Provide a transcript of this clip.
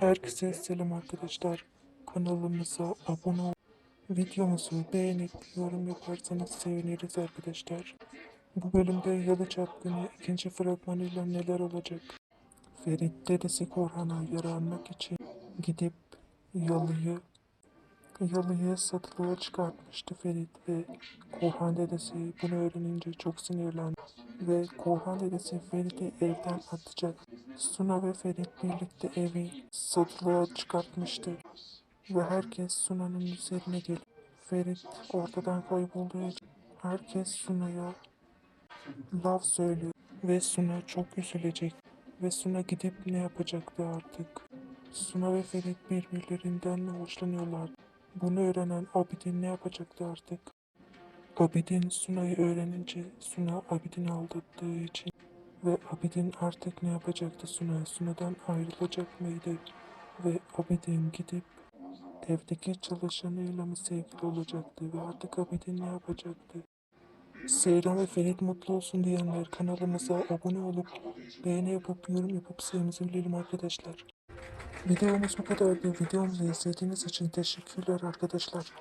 Herkese selam arkadaşlar. Kanalımıza abone ol. Videomuzu beğenip yorum yaparsanız seviniriz arkadaşlar. Bu bölümde Yalı Çapkını ikinci fragmanıyla neler olacak? Ferit dedesi Korhan'a yaranmak için gidip Yalı'yı Yalı'yı satılığa çıkartmıştı Ferit ve Korhan dedesi bunu öğrenince çok sinirlendi ve Korhan dedesi Ferit'i evden atacak. Suna ve Ferit birlikte evi satılığa çıkartmıştı ve herkes Suna'nın üzerine gelip Ferit ortadan kaybolduğu herkes Suna'ya laf söylüyor ve Suna çok üzülecek ve Suna gidip ne yapacaktı artık. Suna ve Ferit birbirlerinden hoşlanıyorlar. Bunu öğrenen Abidin ne yapacaktı artık? Abidin Suna'yı öğrenince Suna Abidin'i aldattığı için ve Abidin artık ne yapacaktı Suna? Suna'dan ayrılacak mıydı? Ve Abidin gidip evdeki çalışanıyla mı sevgili olacaktı? Ve artık Abidin ne yapacaktı? Seyran ve Ferit mutlu olsun diyenler kanalımıza abone olup beğeni yapıp yorum yapıp sevimizi bilelim arkadaşlar. Videomuz bu kadardı. Videomuzu izlediğiniz için teşekkürler arkadaşlar.